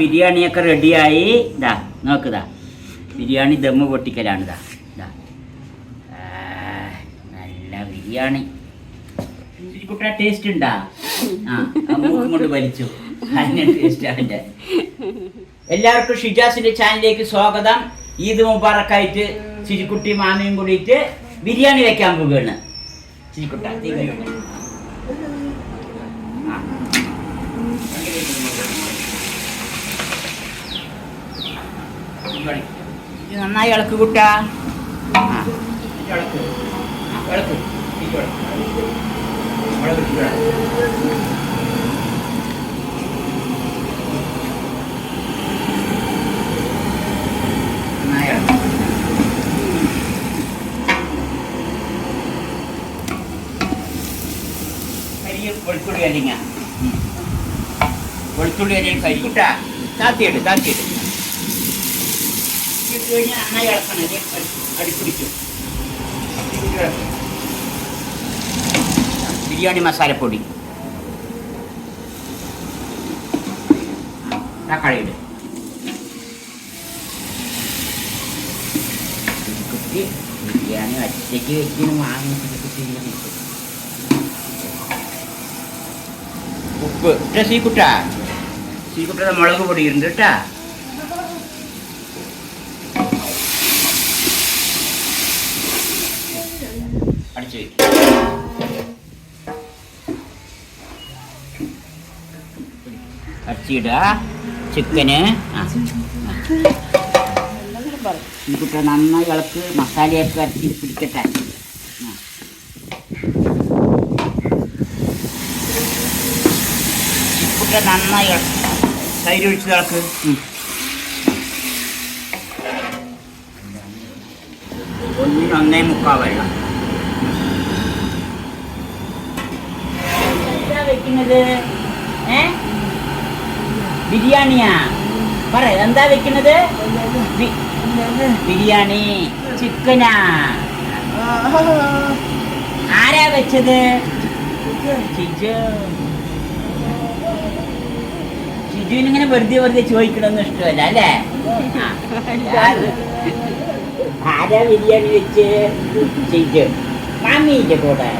ബിരിയാണിയൊക്കെ റെഡിയായി. ഇതാ നോക്കുതാ ബിരിയാണി ദമ്മ് പൊട്ടിക്കലാണ് ഇതാ ഇതാ നല്ല ബിരിയാണി. ടേസ്റ്റ് ഉണ്ടാ? ആ അമ്മൂക്കും കൊണ്ട് വലിച്ചു. എല്ലാവർക്കും ഷിജാസിന്റെ ചാനലിലേക്ക് സ്വാഗതം. ഈദ് മുബാറക്കായിട്ട് ചിരിക്കുട്ടി മാമിയും കൂടിയിട്ട് ബിരിയാണി വെക്കാൻ പോവുകയാണ്. ചിരിക്കുട്ട ഇത് നന്നായി ഇളക്ക് കുട്ട. ആ. ഇത് ഇളക്ക്. ആ, ഇളക്ക്. ഇത് ഇളക്ക്. മുളക് ഇട്ട് ഇളക്ക്. നന്നായി ഇളക്ക്. കരിയ വെളുത്തുള്ളി അരിഞ്ഞ. വെളുത്തുള്ളി അരിയും കരിക്കുട്ട താത്തിയിട് താത്തിയിട്. ഇട്ട് കഴിഞ്ഞാൽ നന്നായി ഇളക്കണം ഇത് അടിപ്പിടിക്കും ബിരിയാണി മസാലപ്പൊടി തക്കാളിയുടെ ബിരിയാണി ഒറ്റയ്ക്ക് വെച്ചിന് വാങ്ങി ഉപ്പ് സീക്കുട്ട സീക്കുട്ടയുടെ മുളക് പൊടി ഉണ്ട് കേട്ടാ അടിച്ചു അടിച്ചിടുക ചിക്കന് സീക്കുട്ട നന്നായി ഇളക്ക് മസാലയൊക്കെ അരച്ച് പിടിക്കട്ടെ നന്നായി ഇളക്ക്. തൈര് ഒഴിച്ച് ഇളക്ക് ഉം. ഒന്നിന് ഒന്നേ മുക്കാൽ വെള്ളം വെക്കുന്നത്? ഏ? ബിരിയാണിയാ? പറ എന്താ വെക്കുന്നത്? ബിരിയാണി ചിക്കനാ? ആരാ വെച്ചത്? ചിജു ഇങ്ങനെ വെറുതെ വെറുതെ ചോദിക്കണമെന്ന് ഇഷ്ടമല്ല അല്ലേ. ആരാ ബിരിയാണി വെച്ച്? ഷിജു. മാമിയില്ല കൂടെ.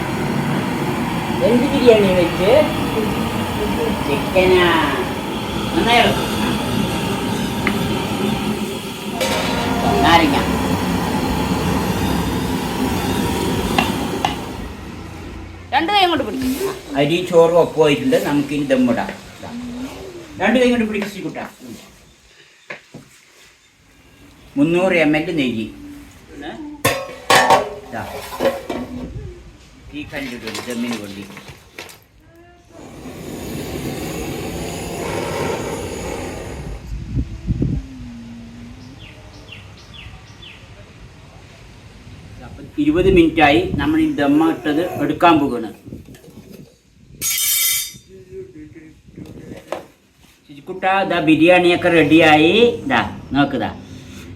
എന്ത് ബിരിയാണി വെച്ച്? ചിക്കനാ. നന്നായി. നാരങ്ങ. രണ്ട് കൈ കൊണ്ട് പിടിക്കും. അരി ചോറും ഒപ്പമായിട്ടുണ്ട് നമുക്കിനി ദമ്മിടാം ദാ. രണ്ട് കൈ കൊണ്ട് പിടിക്കും ശ്രീകുട്ട. മുന്നൂറ് എം എൽ നെയ്യ്. ദാ. ഈ ദമ്മിന് വേണ്ടി അപ്പം ഇരുപത് മിനിറ്റായി നമ്മൾ ഈ ദമ്മ ഇട്ടത് എടുക്കാൻ പോകുകയാണ് ശുചിക്കുട്ട ഇതാ ബിരിയാണിയൊക്കെ റെഡിയായി ഇതാ നോക്കുതാ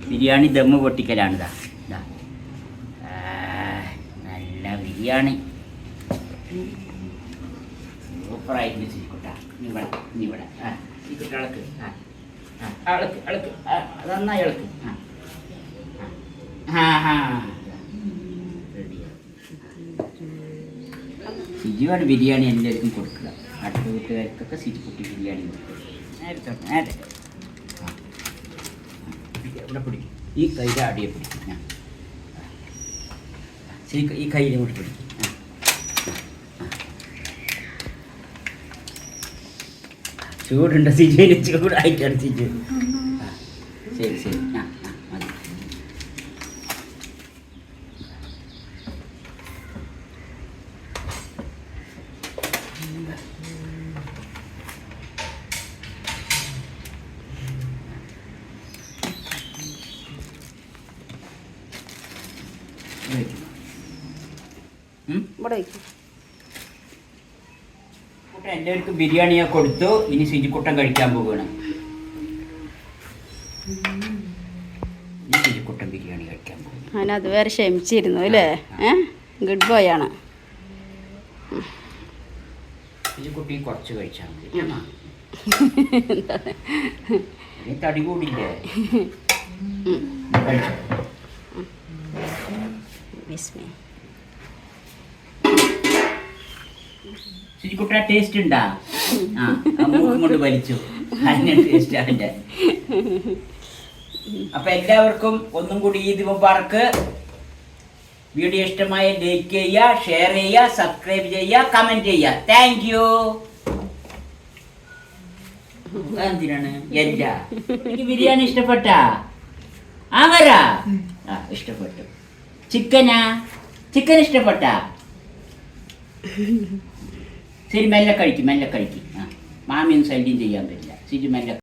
ബിരിയാണി ദമ്മ് പൊട്ടിക്കലാണ് ഇതാ ഇതാ ആ, നല്ല ബിരിയാണി. സൂപ്പറായിട്ടുണ്ട് ശുചിക്കുട്ട നീ ഇവിടെ ഇവിടെ. ആ ശുചിക്കുട്ട ഇളക്ക്. ആ നന്നായി ഇളക്ക്. ആ ബിരിയാണി എല്ലാവർക്കും കൊടുക്കുക. അടുത്ത വീട്ടുകാർക്കൊക്കെ സിജിക്കുട്ടി ബിരിയാണി കൊടുക്കുക നേരത്തെ നേരെ ആ. പിടിക്ക്, ഇവിടെ പിടിക്കും? ഈ കൈ അടിയെ പിടിക്കും. ഞാൻ ഈ ഈ കയ്യിൽ ഇങ്ങോട്ട് പിടിക്കും. ചൂടുണ്ട് സിജുവിന്. ചൂടായിട്ടാണ് സിജു. ശരി ശരി ആ ആ മതി വെക്കും. ഉം? ഇവിടെ എല്ലാവർക്കും ബിരിയാണിയൊക്കെ കൊടുത്തു ഇനി സിജിക്കുട്ടൻ കഴിക്കാൻ പോവുകയാണ് സിജിക്കുട്ടൻ ബിരിയാണി കഴിക്കാൻ പോകും അവൻ അതുവരെ ക്ഷമിച്ചിരുന്നു അല്ലേ ഗുഡ് ബോയ് ആണ് കുട്ടി കുറച്ച് കഴിച്ചാൽ മതി തടി കൂടില്ലേ ശരിക്കുട്ട ടേസ്റ്റ് ഉണ്ടാ? കൊണ്ട് വലിച്ചു. അതിന് ടേസ്റ്റ് എല്ലാവർക്കും ഒന്നും കൂടി ഈ മുബാർക്ക് വീഡിയോ ഇഷ്ടമായ ലൈക്ക് ചെയ്യുക ഷെയർ ചെയ്യുക സബ്സ്ക്രൈബ് ചെയ്യുക കമന്റ് ചെയ്യുക. താങ്ക് യു എന്തിനാണ് എല്ലാ എനിക്ക് ബിരിയാണി ഇഷ്ടപ്പെട്ട. ആവരാ ഇഷ്ടപ്പെട്ടു. ചിക്കനാ? ചിക്കൻ ഇഷ്ടപ്പെട്ട? ശരി മെല്ലെ കഴിക്കും മെല്ലെ കഴിക്കും. ആ മാമിയൊന്നും ശല്യം ചെയ്യാൻ പറ്റില്ല. ശരി മെല്ലെ